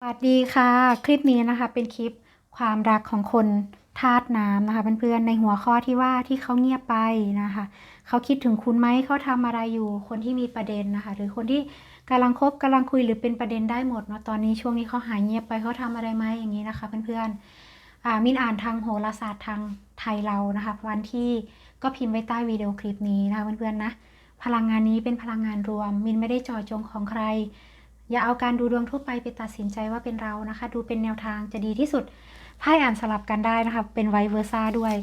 สวัสดีค่ะ คลิปนี้นะคะเป็นคลิปความรักของคนธาตุน้ำนะคะเพื่อนๆในหัวข้อที่ว่าที่เขาเงียบไปนะคะเขาคิดถึงคุณไหมเขาทำอะไรอยู่คนที่มีประเด็นนะคะหรือคนที่กำลังคบกำลังคุยหรือเป็นประเด็นได้หมดเนาะตอนนี้ช่วงนี้เขาหายเงียบไปเขาทำอะไรไหมอย่างนี้นะคะเพื่อนๆอ่ามินอ่านทางโหราศาสตร์ทางไทยเรานะคะวันที่ก็พิมพ์ไว้ใต้วิดีโอคลิปนี้นะคะเพื่อนๆนะพลังงานนี้เป็นพลังงานรวม มินไม่ได้จาะจงของใคร อย่าเอาการดูดวงทั่วไปไปตัดสินใจว่าเป็นเรานะคะ ดูเป็นแนวทางจะดีที่สุดไพ่อ่านสลับกันได้นะคะ เป็นไวเวอร์ซ่าด้วย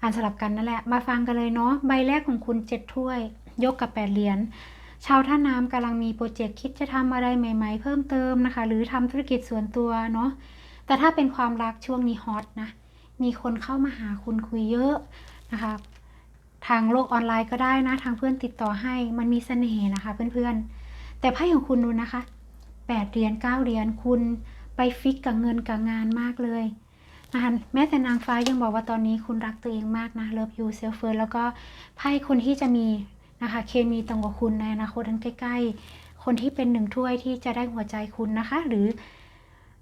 อ่านสลับกันนั่นแหละ มาฟังกันเลยเนาะใบแรกของคุณเจ็ดถ้วย ยกกับแปดเหรียญชาวท่าน้ำกำลังมีโปรเจกต์คิดจะทำอะไรใหม่ๆ เพิ่มเติมนะคะ หรือทำธุรกิจส่วนตัวเนาะแต่ถ้าเป็นความรักช่วงนี้ฮอตนะมีคนเข้ามาหาคุณคุยเยอะนะคะทางโลกออนไลน์ก็ได้นะ ทางเพื่อนติดต่อให้มันมีเสน่ห์นะคะ เพื่อนๆ แต่ไพ่ของคุณดูนะคะ แปดเหรียญเก้าเหรียญคุณไปฟิกกับเงินกับงานมากเลยนะคะแม้แต่นางฟ้ายังบอกว่าตอนนี้คุณรักตัวเองมากนะ love you self first แล้วก็ไพ่คนที่จะมีนะคะเคมีตรงกับคุณในอนาคตอันใกล้ ๆ คนที่เป็นหนึ่งถ้วยที่จะได้หัวใจคุณนะคะ หรือ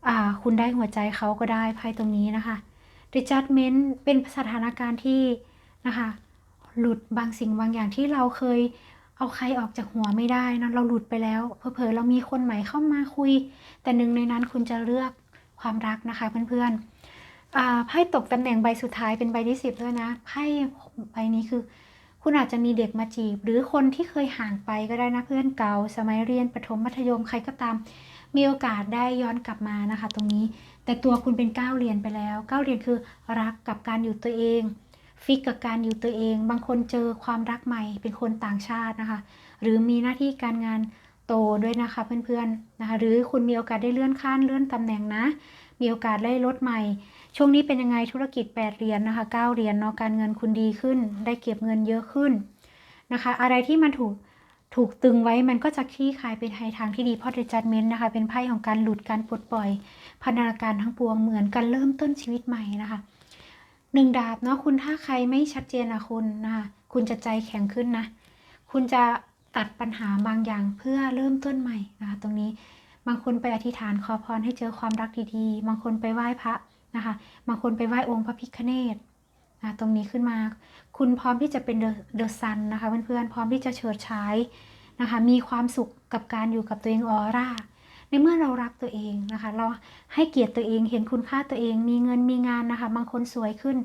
อ่าคุณได้หัวใจเขาก็ได้ไพ่ตรงนี้นะคะ The Judgment เป็นสถานการณ์ที่นะคะหลุดบางสิ่งบางอย่างที่เราเคย เอาใครออกจากหัวไม่ได้นะเราหลุดไปแล้วเผลอๆเรามีคนใหม่เข้ามาคุย แต่หนึ่งในนั้นคุณจะเลือกความรักนะคะเพื่อนๆไพ่ตกตำแหน่งใบสุดท้ายเป็นใบที่สิบด้วยนะไพ่ใบนี้คือ คุณอาจจะมีเด็กมาจีบ หรือคนที่เคยห่างไปก็ได้นะเพื่อนเก่าสมัยเรียนประถมมัธยมใครก็ตาม มีโอกาสได้ย้อนกลับมานะคะ ตรงนี้ แต่ตัวคุณเป็นก้าวเรียนไปแล้วก้าวเรียนคือรักกับการอยู่ตัวเอง ฟิกกับการอยู่ตัวเอง บางคนเจอความรักใหม่เป็นคนต่างชาตินะคะ หรือมีหน้าที่การงานโตด้วยนะคะเพื่อนๆนะคะ หรือคุณมีโอกาสได้เลื่อนขั้นเลื่อนตำแหน่งนะ มีโอกาสได้ลดใหม่ ช่วงนี้เป็นยังไงธุรกิจ 8เหรียญนนะคะ9เหรียญเนาะการเงินคุณดีขึ้น ได้เก็บเงินเยอะขึ้นนะคะ อะไรที่มันถูกถูกตึงไว้มันก็จะคลี่คลายเป็นทางที่ดีเพราะ The Judgment นะคะ เป็นไพ่ของการหลุดการปลดปล่อยพัฒนาการทั้งปวงเหมือนการเริ่มต้นชีวิตใหม่นะคะ หนึ่งดาบเนาะคุณถ้าใครไม่ชัดเจนนะคุณนะคะคุณจะใจแข็งขึ้นนะ คุณจะตัดปัญหาบางอย่างเพื่อเริ่มต้นใหม่นะคะตรงนี้บางคนไปอธิษฐานขอพรให้เจอความรักดีๆ บางคนไปไหว้พระนะคะ บางคนไปไหว้องค์พระพิฆเนศนะตรงนี้ขึ้นมา คุณพร้อมที่จะเป็นเดอะซันนะคะเพื่อนๆพร้อมที่จะเฉิดฉายนะคะ มีความสุขกับการอยู่กับตัวเองออร่า ในเมื่อเรารักตัวเองนะคะ เราให้เกียรติตัวเอง เห็นคุณค่าตัวเอง มีเงินมีงานนะคะ บางคนสวยขึ้น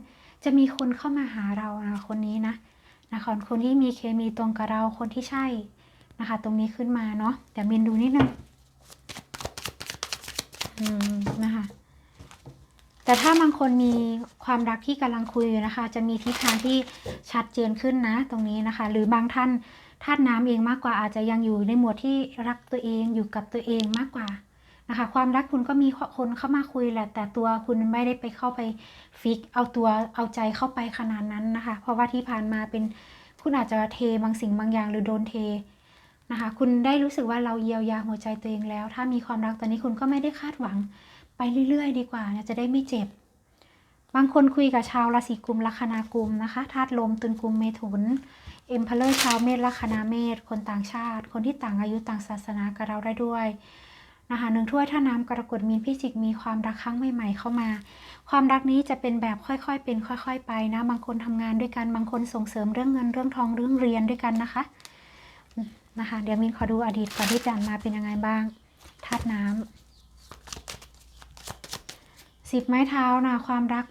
จะมีคนเข้ามาหาเรานะคนนี้นะนะคะคนที่มีเคมีตรงกับเรา คนที่ใช่นะคะ ตรงนี้ขึ้นมาเนาะเดี๋ยวมินดูนิดนึงอืมนะคะ แต่ถ้าบางคนมีความรักที่กำลังคุยอยู่นะคะ จะมีทิศทางที่ชัดเจนขึ้นนะ ตรงนี้นะคะ หรือบางท่าน ธาตุน้ำเองมากกว่าอาจจะยังอยู่ในหมวดที่รักตัวเองอยู่กับตัวเองมากกว่านะคะความรักคุณก็มีคนเข้ามาคุยแหละ แต่ตัวคุณไม่ได้ไปเข้าไปฟิกเอาตัวเอาใจเข้าไปขนาดนั้นนะคะ เพราะว่าที่ผ่านมาเป็นคุณอาจจะเทบางสิ่งบางอย่างหรือโดนเทนะคะคุณได้รู้สึกว่าเราเยียวยาหัวใจตัวเองแล้ว ถ้ามีความรักตอนนี้คุณก็ไม่ได้คาดหวังไปเรื่อย ๆ ดีกว่าจะได้ไม่เจ็บบางคนคุยกับชาวราศีกุมลัคนากุมนะคะธาตุลมตุลกุมเมถุน เอ็มพเลอร์ชาวเมษลัคนาเมษคนต่างชาติ คนที่ต่างอายุต่างศาสนากับเราได้ด้วยนะคะหนึ่งถ้วยถ้าน้ำกรกฎมีนพิจิกมีความรักครั้งใหม่ ๆ เข้ามา ความรักนี้จะเป็นแบบค่อยๆ เป็นค่อย ๆ ไปนะ บางคนทำงานด้วยกันบางคนส่งเสริมเรื่องเงินเรื่องทองเรื่องเรียนด้วยกันนะคะนะคะเดี๋ยวมินขอดูอดีตก่อนที่จะมาเป็นยังไงบ้างธาตุน้ำสิบไม้เท้านะความรัก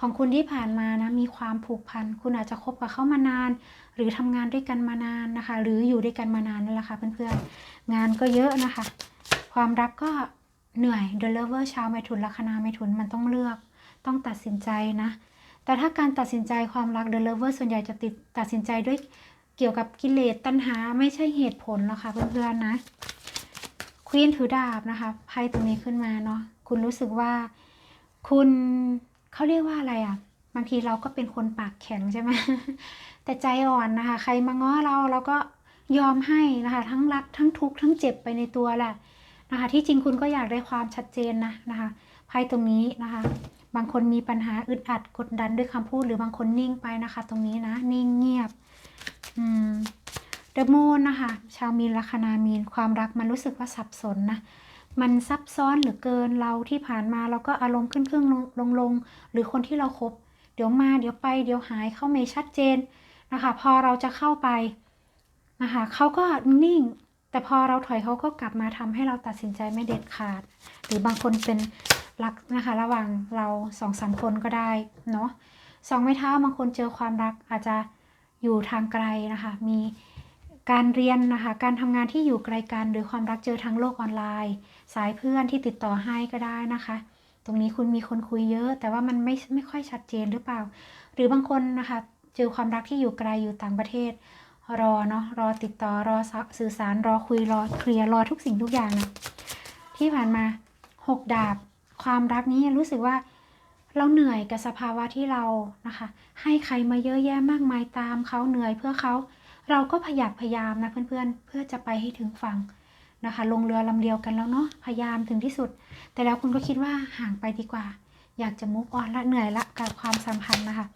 ของคุณที่ผ่านมานะมีความผูกพัน คุณอาจจะคบกับเขามานาน หรือทำงานด้วยกันมานานนะคะ หรืออยู่ด้วยกันมานานนั่นแหละค่ะเพื่อนๆงานก็เยอะนะคะ ความรักก็เหนื่อย The Lover ชาวเมถุนลัคนาเมถุนมันต้องเลือกต้องตัดสินใจนะ แต่ถ้าการตัดสินใจความรัก The Lover ส่วนใหญ่จะติดตัดสินใจด้วยเกี่ยวกับกิเลสตัณหาไม่ใช่เหตุผลหรอกค่ะเพื่อนๆนะควีนถือดาบนะคะไพ่ตรงนี้ขึ้นมาเนาะคุณรู้สึกว่า คุณเขาเรียกว่าอะไรอะ่ะบางทีเราก็เป็นคนปากแข็งใช่ไหม แต่ใจอ่อนนะคะ ใครมาง้อเราเราก็ยอมให้นะคะ ทั้งรักทั้งทุกข์ทั้งเจ็บไปในตัวแหละนะคะ ที่จริงคุณก็อยากได้ความชัดเจนนะนะคะไพ่ตรงนี้นะคะ บางคนมีปัญหาอึดอัดกดดันด้วยคำพูด หรือบางคนนิ่งไปนะคะ ตรงนี้นะ นิ่งเงียบอืมเดอะมูนนะคะ ชาวมีนลัคนามีนความรักมันรู้สึกว่าสับสนนะมันซับซ้อนเหลือเกินเราที่ผ่านมาเราก็อารมณ์ขึ้นขึ้นลงลงลง หรือคนที่เราคบเดี๋ยวมาเดี๋ยวไปเดี๋ยวหายเข้าไม่ชัดเจน นะคะ พอเราจะเข้าไปนะคะเขาก็นิ่ง แต่พอเราถอยเขาก็กลับมาทำให้เราตัดสินใจไม่เด็ดขาด หรือบางคนเป็นรักนะคะ ระหว่างเราสองสามคนก็ได้เนาะสองไม้เท้าบางคนเจอความรักอาจจะอยู่ทางไกลนะคะ มีการเรียนนะคะ การทำงานที่อยู่ไกลกันหรือความรักเจอทางโลกออนไลน์ สายเพื่อนที่ติดต่อให้ก็ได้นะคะ ตรงนี้คุณมีคนคุยเยอะ แต่ว่ามันไม่ไม่ค่อยชัดเจนหรือเปล่า หรือบางคนนะคะ เจอความรักที่อยู่ไกลอยู่ต่างประเทศ รอเนาะรอติดต่อรอสื่อสารรอคุยรอเคลียร์รอทุกสิ่งทุกอย่างนะที่ผ่านมาหกดาบ ความรักนี้รู้สึกว่าเราเหนื่อยกับสภาวะที่เรานะคะ ให้ใครมาเยอะแยะมากมายตามเขาเหนื่อยเพื่อเขาเราก็พยายามพยายามนะเพื่อนๆ เพื่อจะไปให้ถึงฝั่งนะคะ ลงเรือลำเดียวกันแล้วเนาะพยายามถึงที่สุด แต่แล้วคุณก็คิดว่าห่างไปดีกว่า อยากจะมุกออนละเหนื่อยละกับความสัมพันธ์นะคะ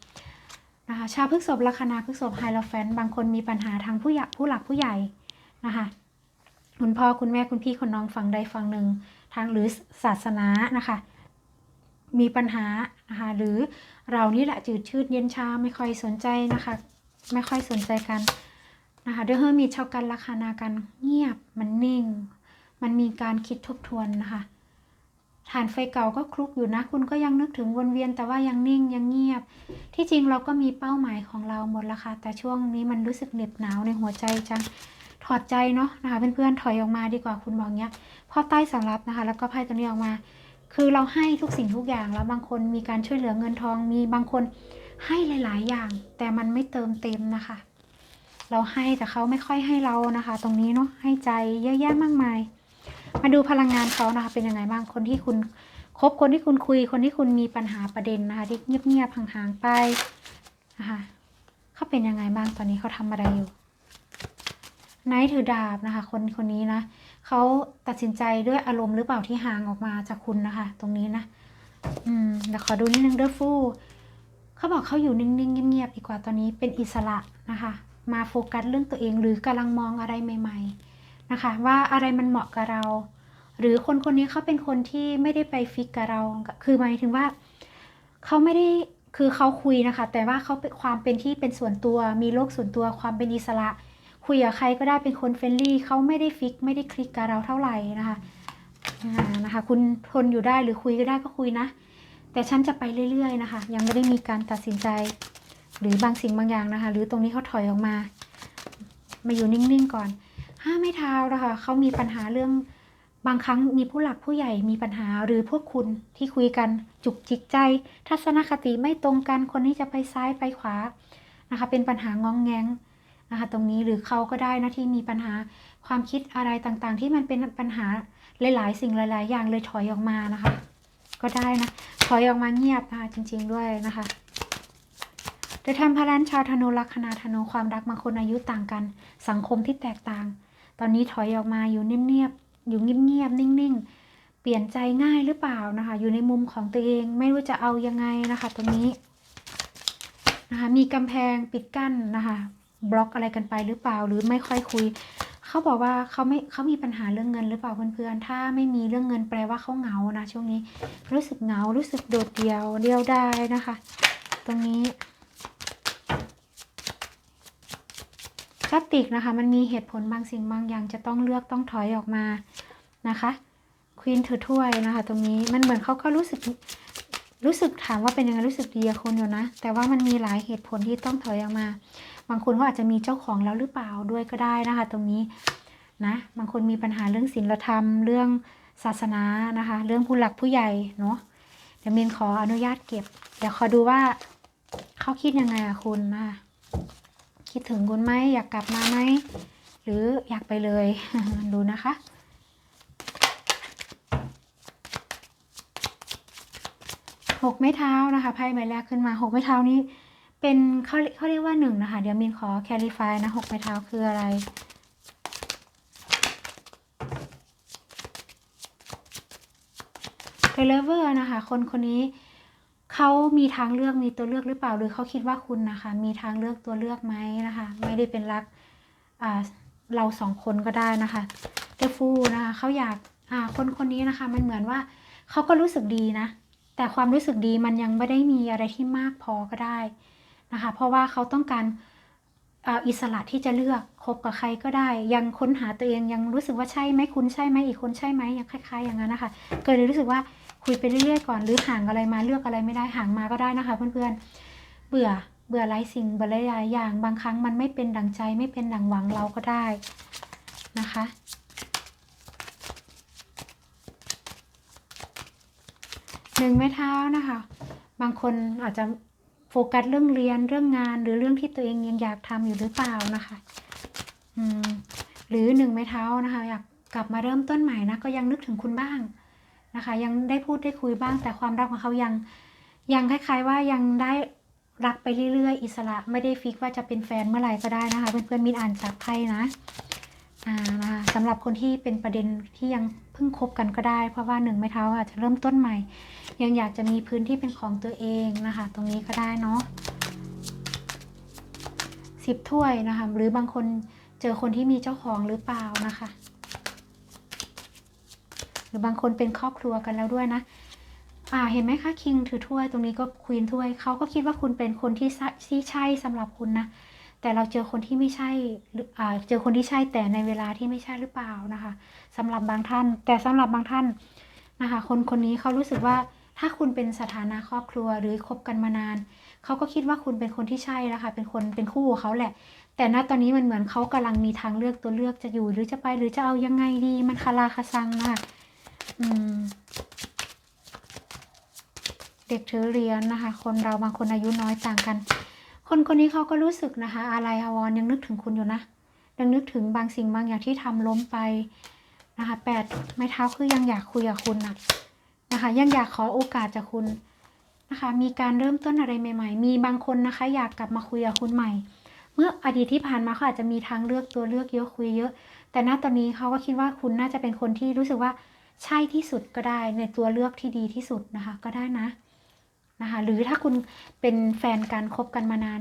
นะคะชาวพฤษภลัคนาพฤษภไฮโลแฟนบางคนมีปัญหาทางผู้ใหญ่ผู้หลักผู้ใหญ่นะคะคุณพ่อคุณแม่คุณพี่คุณน้องฝั่งใดฝั่งหนึ่งทางหรือศาสนานะคะ มีปัญหานะคะหรือเรานี่แหละจืดชืดเย็นชาไม่ค่อยสนใจนะคะ ไม่ค่อยสนใจกันนะคะด้วยเฮอร์มีช่ากันราคานากันเงียบมันนิ่ง มันมีการคิดทบทวนนะคะ ฐานไฟเก่าก็คลุกอยู่นะ คุณก็ยังนึกถึงวนเวียนแต่ว่ายังนิ่งยังเงียบ ที่จริงเราก็มีเป้าหมายของเราหมดละค่ะ แต่ช่วงนี้มันรู้สึกเหน็บหนาวในหัวใจจังถอดใจเนาะนะคะเพื่อนๆถอยออกมาดีกว่าคุณบอกเนี้ยพอใต้สำรับนะคะ แล้วก็ไพ่ตัวนี้ออกมา คือเราให้ทุกสิ่งทุกอย่างแล้วบางคนมีการช่วยเหลือเงินทองมีบางคนให้หลาย ๆ อย่าง แต่มันไม่เติมเต็มนะคะ เราให้แต่เขาไม่ค่อยให้เรานะคะ ตรงนี้เนาะให้ใจเยอะแยะมากมาย มาดูพลังงานเขานะคะ เป็นยังไงบ้างคนที่คุณคบคนที่คุณคุย คนที่คุณมีปัญหาประเด็นนะคะที่เงียบๆห่างๆไปนะคะเขาเป็นยังไงบ้างตอนนี้เขาทำอะไรอยู่ไนท์ถือดาบนะคะ คนคนนี้นะเขาตัดสินใจด้วยอารมณ์หรือเปล่าที่ห่างออกมาจากคุณนะคะ ตรงนี้นะ อืมเดี๋ยวขอดูนิดนึงเด้อฟูเขาบอกเขาอยู่นิ่งๆเงียบๆดีกว่าตอนนี้เป็นอิสระนะคะ มาโฟกัสเรื่องตัวเองหรือกำลังมองอะไรใหม่ ๆ นะคะ ว่าอะไรมันเหมาะกับเรา หรือคนคนนี้เขาเป็นคนที่ไม่ได้ไปฟิกกับเรา คือหมายถึงว่าเขาไม่ได้คือเขาคุยนะคะ แต่ว่าเขาเป็นความเป็นที่เป็นส่วนตัว มีโลกส่วนตัวความเป็นอิสระ คุยกับใครก็ได้เป็นคนเฟรนลี่เขาไม่ได้ฟิกไม่ได้คลิกกับเราเท่าไหร่นะคะนะคะ คุณทนอยู่ได้หรือคุยก็ได้ก็คุยนะ แต่ฉันจะไปเรื่อย ๆ นะคะ ยังไม่ได้มีการตัดสินใจ หรือบางสิ่งบางอย่างนะคะ หรือตรงนี้เขาถอยออกมา มาอยู่นิ่งๆก่อน ห้าไม่เท้านะคะเขามีปัญหาเรื่องบางครั้งมีผู้หลักผู้ใหญ่มีปัญหาหรือพวกคุณที่คุยกันจุกจิกใจ ทัศนคติไม่ตรงกันคนนี้จะไปซ้ายไปขวานะคะ เป็นปัญหางองแงงนะคะ ตรงนี้หรือเขาก็ได้นะที่มีปัญหาความคิดอะไรต่างๆ ที่มันเป็นปัญหาหลายๆ สิ่งหลาย ๆ อย่างเลยถอยออกมานะคะ ก็ได้นะถอยออกมาเงียบนะคะจริง ๆด้วยนะคะโดยทำพลันชาวธนูลัคนาธนูความรักบางคนอายุต่างกัน สังคมที่แตกต่าง ตอนนี้ถอยออกมาอยู่เงียบๆอยู่เงียบๆนิ่งๆ เปลี่ยนใจง่ายหรือเปล่านะคะ อยู่ในมุมของตัวเองไม่รู้จะเอายังไงนะคะ ตรงนี้นะคะมีกำแพงปิดกั้นนะคะ บล็อกอะไรกันไปหรือเปล่าหรือไม่ค่อยคุยเขาบอกว่าเขาไม่เขามีปัญหาเรื่องเงินหรือเปล่าเพื่อนๆ ถ้าไม่มีเรื่องเงินแปลว่าเขาเหงานะช่วงนี้ รู้สึกเหงารู้สึกโดดเดี่ยวเดียวได้นะคะ ตรงนี้ พลาสติกนะคะ มันมีเหตุผลบางสิ่งบางอย่างจะต้องเลือกต้องถอยออกมานะคะควีนถือถ้วยนะคะ ตรงนี้มันเหมือนเขาก็รู้สึกรู้สึกถามว่าเป็นยังไงรู้สึกดีกับคุณอยู่นะ แต่ว่ามันมีหลายเหตุผลที่ต้องถอยออกมา บางคนเขาอาจจะมีเจ้าของแล้วหรือเปล่าด้วยก็ได้นะคะ ตรงนี้นะบางคนมีปัญหาเรื่องศีลธรรม เรื่องศาสนานะคะ เรื่องผู้หลักผู้ใหญ่เนาะเดี๋ยวมินขออนุญาตเก็บ เดี๋ยวขอดูว่าเขาคิดยังไงอะคุณนะคิ คิดถึงคุณไหมอยากกลับมาไหมหรืออยากไปเลยดูนะคะหกไม้เท้านะคะไพ่ใบแรกขึ้นมาหกไม้เท้านี้เป็นเขาเขาเรียกว่าหนึ่งนะคะ เดี๋ยวมินขอแคลิฟายนะหกไม้เท้าคืออะไรเทเลเวอร์นะคะ คนคนนี้ เขามีทางเลือกมีตัวเลือกหรือเปล่า หรือเขาคิดว่าคุณนะคะ มีทางเลือกตัวเลือกไหมนะคะ ไม่ได้เป็นรักเราสองคนก็ได้นะคะเดฟูนะคะเขาอยากคนคนนี้นะคะ มันเหมือนว่าเขาก็รู้สึกดีนะ แต่ความรู้สึกดีมันยังไม่ได้มีอะไรที่มากพอก็ได้นะคะ เพราะว่าเขาต้องการอิสระที่จะเลือกคบกับใครก็ได้ ยังค้นหาตัวเองยังรู้สึกว่าใช่ไหมคุณใช่ไหมอีกคนใช่ไหมยังคล้าย ๆ อย่างนั้นนะคะ เก็เลยรู้สึกว่า คุยไปเรื่อยๆก่อนหรือห่างอะไรมาเลือกอะไรไม่ได้ห่างมาก็ได้นะคะ เพื่อนๆ เบื่อเบื่อหลายสิ่งเบื่อหลายอย่าง บางครั้งมันไม่เป็นดังใจไม่เป็นดังหวังเราก็ได้นะคะ หนึ่งไม้เท้านะคะ บางคนอาจจะโฟกัสเรื่องเรียนเรื่องงานหรือเรื่องที่ตัวเองยังอยากทำอยู่หรือเปล่านะคะอืมหรือหนึ่งไม้เท้านะคะ อยากกลับมาเริ่มต้นใหม่นะก็ยังนึกถึงคุณบ้าง นะคะ ยังได้พูดได้คุยบ้างแต่ความรักของเขายังยังคล้าย ๆ ว่ายังได้รักไปเรื่อยๆ อิสระไม่ได้ฟิกว่าจะเป็นแฟนเมื่อไหร่ก็ได้นะคะเพื่อนๆมินอ่านจากไพ่นะอ่านะคะสำหรับคนที่เป็นประเด็นที่ยังเพิ่งคบกันก็ได้ เพราะว่าหนึ่งไม้เท้าอาจจะเริ่มต้นใหม่ ยังอยากจะมีพื้นที่เป็นของตัวเองนะคะ ตรงนี้ก็ได้เนาะสิบถ้วยนะคะ หรือบางคนเจอคนที่มีเจ้าของหรือเปล่านะคะ หรือบางคนเป็นครอบครัวกันแล้วด้วยนะอ่าเห็นไหมคะคิงถือถ้วยตรงนี้ก็ควีนถ้วยเขาก็คิดว่าคุณเป็นคนที่ที่ใช่สำหรับคุณนะแต่เราเจอคนที่ไม่ใช่อ่าเจอคนที่ใช่แต่ในเวลาที่ไม่ใช่หรือเปล่านะคะสำหรับบางท่าน แต่สำหรับบางท่านนะคะ คนคนนี้เขารู้สึกว่าถ้าคุณเป็นสถานะครอบครัวหรือคบกันมานานเขาก็คิดว่าคุณเป็นคนที่ใช่แล้วค่ะเป็นคนเป็นคู่ของเขาแหละ แต่ณตอนนี้มันเหมือนเขากำลังมีทางเลือกตัวเลือกจะอยู่ หรือจะไปหรือจะเอายังไงดีมันคาราคาซังนะคะ เด็กถือเหรียญนะคะ คนเราบางคนอายุน้อยต่างกัน คนคนนี้เขาก็รู้สึกนะคะ อะไรอาวรณ์ยังนึกถึงคุณอยู่นะยังนึกถึงบางสิ่งบางอย่างที่ทำล้มไปนะคะแปดไม้เท้าคือยังอยากคุยกับคุณนะนะคะ ยังอยากขอโอกาสจากคุณนะคะ มีการเริ่มต้นอะไรใหม่ ๆ มีบางคนนะคะ อยากกลับมาคุยกับคุณใหม่ เมื่ออดีตที่ผ่านมาเขาอาจจะมีทางเลือกตัวเลือกเยอะคุยเยอะ แต่ณตอนนี้เขาก็คิดว่าคุณน่าจะเป็นคนที่รู้สึกว่า ใช่ที่สุดก็ได้ในตัวเลือกที่ดีที่สุดนะคะก็ได้นะนะคะหรือถ้าคุณเป็นแฟนกันคบกันมานาน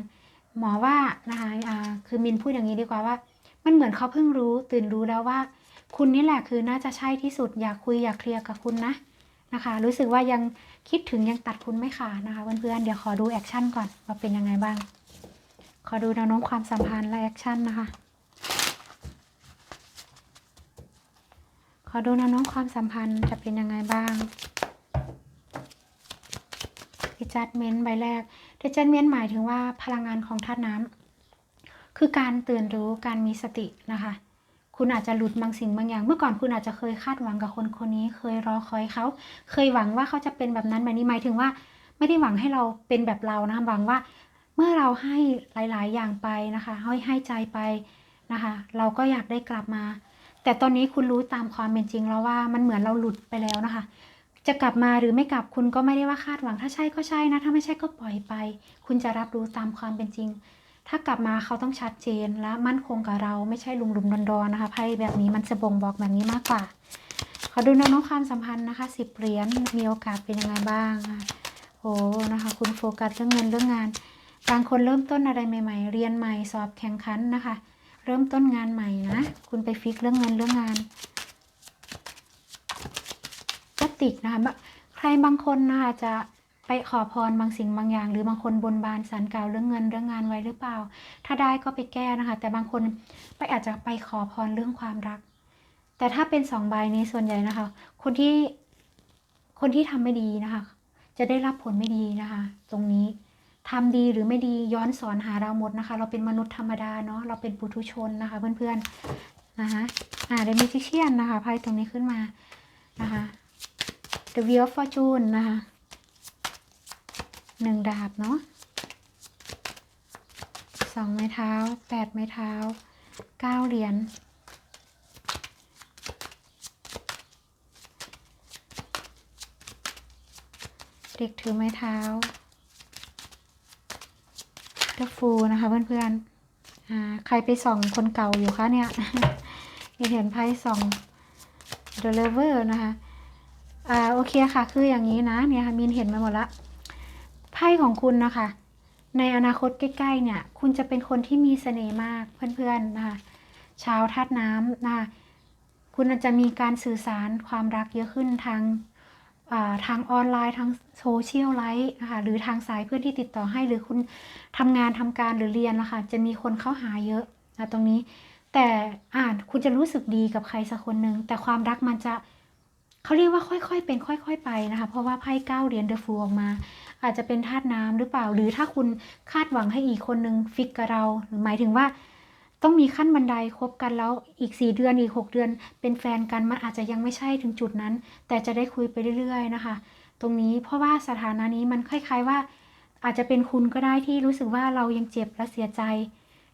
หมอว่านะคะอ่าคือมินพูดอย่างนี้ดีกว่าว่า มันเหมือนเขาเพิ่งรู้ตื่นรู้แล้วว่า คุณนี่แหละคือน่าจะใช่ที่สุด อยากคุยอยากเคลียร์กับคุณนะนะคะ รู้สึกว่ายังคิดถึงยังตัดคุณไม่ขาดนะคะเพื่อนๆเดี๋ยวขอดูแอคชั่นก่อนว่าเป็นยังไงบ้าง ขอดูแนวโน้มความสัมพันธ์และแอคชั่นนะคะ ขอดูนวโน้มความสัมพันธ์จะเป็นยังไงบ้าง Judgment ใบแรก Judgment หมายถึงว่าพลังงานของธาตุน้ำคือการตื่นรู้การมีสตินะคะ คุณอาจจะหลุดบางสิ่งบางอย่าง เมื่อก่อนคุณอาจจะเคยคาดหวังกับคนคนนี้ เคยรอคอยเขา เคยหวังว่าเขาจะเป็นแบบนั้นแบบนี้หมายถึงว่า ไม่ได้หวังให้เราเป็นแบบเรานะหวังว่า เมื่อเราให้หลาย ๆ อย่างไปนะคะให้ให้ใจไปนะคะ เราก็อยากได้กลับมา แต่ตอนนี้คุณรู้ตามความเป็นจริงแล้วว่ามันเหมือนเราหลุดไปแล้วนะคะ จะกลับมาหรือไม่กลับคุณก็ไม่ได้ว่าคาดหวังถ้าใช่ก็ใช่นะ ถ้าไม่ใช่ก็ปล่อยไป คุณจะรับรู้ตามความเป็นจริง ถ้ากลับมาเขาต้องชัดเจนและมั่นคงกับเราไม่ใช่ลุมลุมดอนดอนๆนะคะไพ่แบบนี้มันจะบ่งบอกแบบนี้มากกว่าขอดูแนวโน้มความสัมพันธ์นะคะสิบเหรียญมีโอกาสเป็นยังไงบ้างอะโอ้นะคะ คุณโฟกัสเรื่องเงินเรื่องงานบางคนเริ่มต้นอะไรใหม่ ๆ เรียนใหม่สอบแข่งขันนะคะ เริ่มต้นงานใหม่นะ คุณไปฟิกเรื่องเงินเรื่องงานกติกนะคะใครบางคนนะคะจะไปขอพรบางสิ่งบางอย่าง หรือบางคนบนบานสารกล่าวเรื่องเงินเรื่องงานไว้หรือเปล่า ถ้าได้ก็ไปแก้นะคะ แต่บางคนไปอาจจะไปขอพรเรื่องความรัก แต่ถ้าเป็นสองใบนี้ส่วนใหญ่นะคะ คนที่คนที่ทำไม่ดีนะคะ จะได้รับผลไม่ดีนะคะ ตรงนี้ ทำดีหรือไม่ดีย้อนสอนหาเราหมดนะคะ เราเป็นมนุษย์ธรรมดาเนาะเราเป็นปุถุชนนะคะ เพื่อนๆนะคะอ่าเดมิจิเชียนนะคะไพ่ตรงนี้ขึ้นมานะคะ The Wheel of Fortune นะคะหนึ่งดาบเนาะสองไม้เท้าแปดไม้เท้าเก้าเหรียญเด็กถือไม้เท้า เดฟูนะคะเพื่อนๆใครไปส่องคนเก่าอยู่คะเนี่ยเห็นไพ่ส่อง The Lover นะคะอ่าโอเคค่ะ คืออย่างนี้นะเนี่ยค่ะมินเห็นมาหมดละไพ่ของคุณนะคะ ในอนาคตใกล้ๆเนี่ย คุณจะเป็นคนที่มีเสน่ห์มากเพื่อนๆนะคะชาวธาตุน้ำนะคะคุณอาจจะมีการสื่อสารความรักเยอะขึ้นทาง ทางออนไลน์ทางโซเชียลไลฟ์นะคะหรือทางสายเพื่อนที่ติดต่อให้หรือคุณทำงานทำการหรือเรียนนะคะจะมีคนเข้าหาเยอะนะตรงนี้ แต่อ่านคุณจะรู้สึกดีกับใครสักคนหนึ่งแต่ความรักมันจะเขาเรียกว่าค่อยๆ เป็นค่อย ๆ ไปนะคะ เพราะว่าไพ่เก้าเหรียญเดอะฟูออกมา อาจจะเป็นธาตุน้ำหรือเปล่า หรือถ้าคุณคาดหวังให้อีกคนนึงฟิกกับเราหรือหมายถึงว่า ต้องมีขั้นบันไดคบกันแล้วอีก 4 เดือนอีก 6 เดือน เป็นแฟนกันมันอาจจะยังไม่ใช่ถึงจุดนั้น แต่จะได้คุยไปเรื่อยๆนะคะ ตรงนี้เพราะว่าสถานะนี้มันคล้าย ๆว่า อาจจะเป็นคุณก็ได้ที่รู้สึกว่าเรายังเจ็บและเสียใจ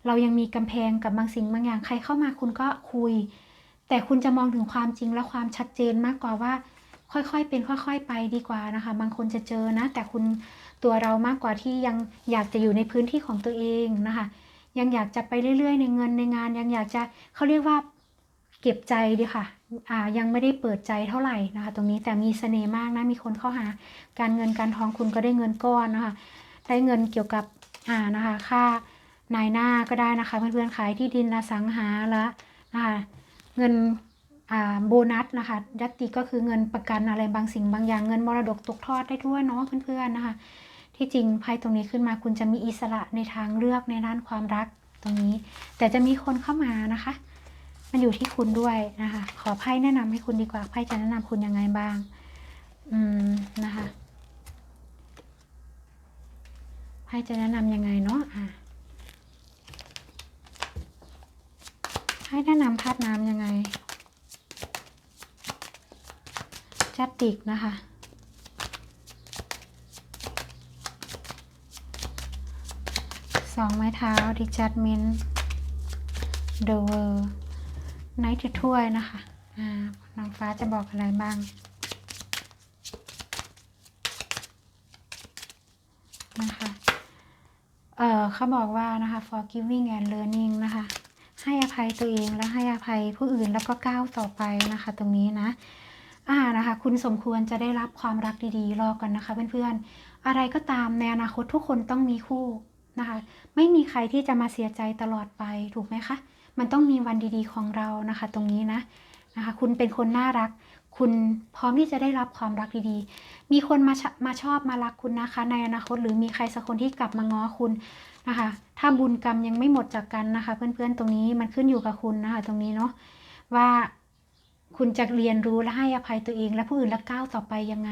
เรายังมีกำแพงกับบางสิ่งบางอย่างใครเข้ามาคุณก็คุย แต่คุณจะมองถึงความจริงและความชัดเจนมากกว่าว่า ค่อยๆเป็นค่อย ๆ ไปดีกว่านะคะ บางคนจะเจอนะ แต่คุณตัวเรามากกว่าที่ยังอยากจะอยู่ในพื้นที่ของตัวเองนะคะ ยังอยากจะไปเรื่อยๆ ในเงินในงาน ยังอยากจะเขาเรียกว่าเก็บใจดีค่ะอ่ายังไม่ได้เปิดใจเท่าไหร่นะคะ ตรงนี้แต่มีเสน่ห์มากนะมีคนเข้าหา การเงินการทองคุณก็ได้เงินก้อนนะคะได้เงินเกี่ยวกับอ่านะคะค่านายหน้าก็ได้นะคะ เพื่อนๆขายที่ดินอสังหาละนะคะเงินอ่าโบนัสนะคะยัตติก็คือเงินประกันอะไรบางสิ่งบางอย่างเงินมรดกตกทอดได้ด้วยเนาะเพื่อนๆนะคะ ที่จริงไพ่ตรงนี้ขึ้นมาคุณจะมีอิสระในทางเลือกในด้านความรักตรงนี้ แต่จะมีคนเข้ามานะคะ มันอยู่ที่คุณด้วยนะคะ ขอไพ่แนะนำให้คุณดีกว่าไพ่จะแนะนำคุณยังไงบ้าง อืมนะคะไพ่จะแนะนำยังไงเนาะอะไพ่แนะนำธาตุน้ำยังไงจัดติกนะคะ สองไม้เท้าดิจัดมินเดเวอร์ไนท์ถ้วยนะคะอ่านางฟ้าจะบอกอะไรบ้างนะคะเออเขาบอกว่านะคะ forgiving and learning นะคะ ให้อภัยตัวเองและให้อภัยผู้อื่นแล้วก็ก้าวต่อไปนะคะ ตรงนี้นะอ่านะคะ คุณสมควรจะได้รับความรักดีๆรอกันนะคะ เพื่อนๆ อะไรก็ตามในอนาคตทุกคนต้องมีคู่ นะคะ ไม่มีใครที่จะมาเสียใจตลอดไปถูกไหมคะ มันต้องมีวันดีๆของเรานะคะ ตรงนี้นะนะคะ คุณเป็นคนน่ารัก คุณพร้อมที่จะได้รับความรักดีๆ มีคนมาชมาชอบมารักคุณนะคะ ในอนาคตหรือมีใครสักคนที่กลับมาง้อคุณนะคะ ถ้าบุญกรรมยังไม่หมดจากกันนะคะ เพื่อนๆตรงนี้มันขึ้นอยู่กับคุณนะคะ ตรงนี้เนาะว่าคุณจะเรียนรู้และให้อภัยตัวเอง และผู้อื่นและก้าวต่อไปยังไง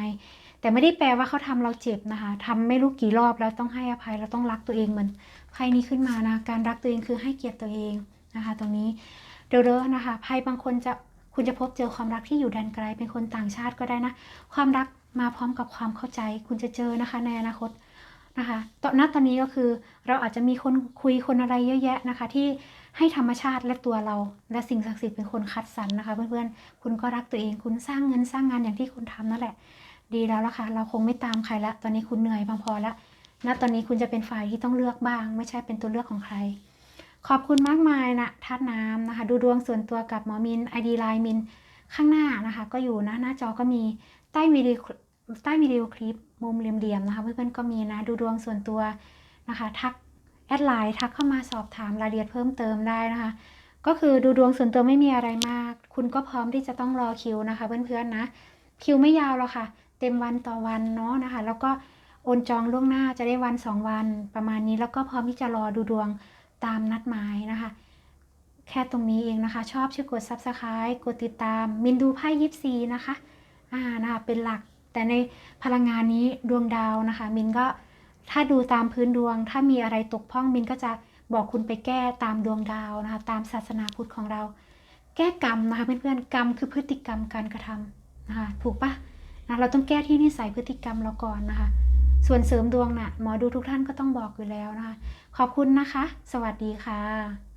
แต่ไม่ได้แปลว่าเขาทำเราเจ็บนะคะทำไม่รู้กี่รอบแล้วต้องให้อภัยเราต้องรักตัวเองเหมือนไพ่นี้ขึ้นมานะ การรักตัวเองคือให้เกียรติตัวเองนะคะ ตรงนี้เดอๆนะคะไพ่บางคนจะคุณจะพบเจอความรักที่อยู่แดนไกลเป็นคนต่างชาติก็ได้นะ ความรักมาพร้อมกับความเข้าใจ คุณจะเจอนะคะในอนาคตนะคะตอนณตอนนี้ก็คือเราอาจจะมีคนคุยคนอะไรเยอะแยะนะคะ ที่ให้ธรรมชาติและตัวเรา และสิ่งศักดิ์สิทธิ์เป็นคนคัดสรรนะคะ เพื่อนๆ คุณก็รักตัวเอง คุณสร้างเงินสร้างงานอย่างที่คุณทำนั่นแหละ ดีแล้วละค่ะ เราคงไม่ตามใครละตอนนี้คุณเหนื่อยพอแล้วณตอนนี้คุณจะเป็นฝ่ายที่ต้องเลือกบ้าง ไม่ใช่เป็นตัวเลือกของใคร ขอบคุณมากมายนะธาน้ำนะคะ ดูดวงส่วนตัวกับหมอมินไอดีไลน์มินข้างหน้านะคะ ก็อยู่นะหน้าจอก็มีใต้วิดีโอใต้วิดีโอคลิปมุมเหลี่ยมๆนะคะ เพื่อนๆก็มีนะดูดวงส่วนตัวนะคะ ทักแอดไลน์ทักเข้ามาสอบถามรายละเอียดเพิ่มเติมได้นะคะ ก็คือดูดวงส่วนตัวไม่มีอะไรมาก คุณก็พร้อมที่จะต้องรอคิวนะคะ เพื่อนๆนะ คิวไม่ยาวหรอกค่ะ เต็มวันต่อวันเนาะนะคะ แล้วก็โอนจองล่วงหน้าจะได้วันสองวันประมาณนี้ แล้วก็พร้อมที่จะรอดูดวงตามนัดหมายนะคะ แค่ตรงนี้เองนะคะ ชอบช่วยกด subscribe กดติดตาม มินดูไพ่ยิปซีนะคะอ่านะคะเป็นหลักแต่ในพลังงานนี้ดวงดาวนะคะ มินก็ถ้าดูตามพื้นดวง ถ้ามีอะไรตกพ่องมินก็จะบอกคุณไปแก้ตามดวงดาวนะคะ ตามศาสนาพุทธของเรา แก้กรรมนะคะเพื่อนๆกรรมคือพฤติกรรมการกระทำนะคะถูกปะ นะเราต้องแก้ที่นิสัยพฤติกรรมเราก่อนนะคะ ส่วนเสริมดวงน่ะหมอดูทุกท่านก็ต้องบอกอยู่แล้วนะคะ ขอบคุณนะคะ สวัสดีค่ะ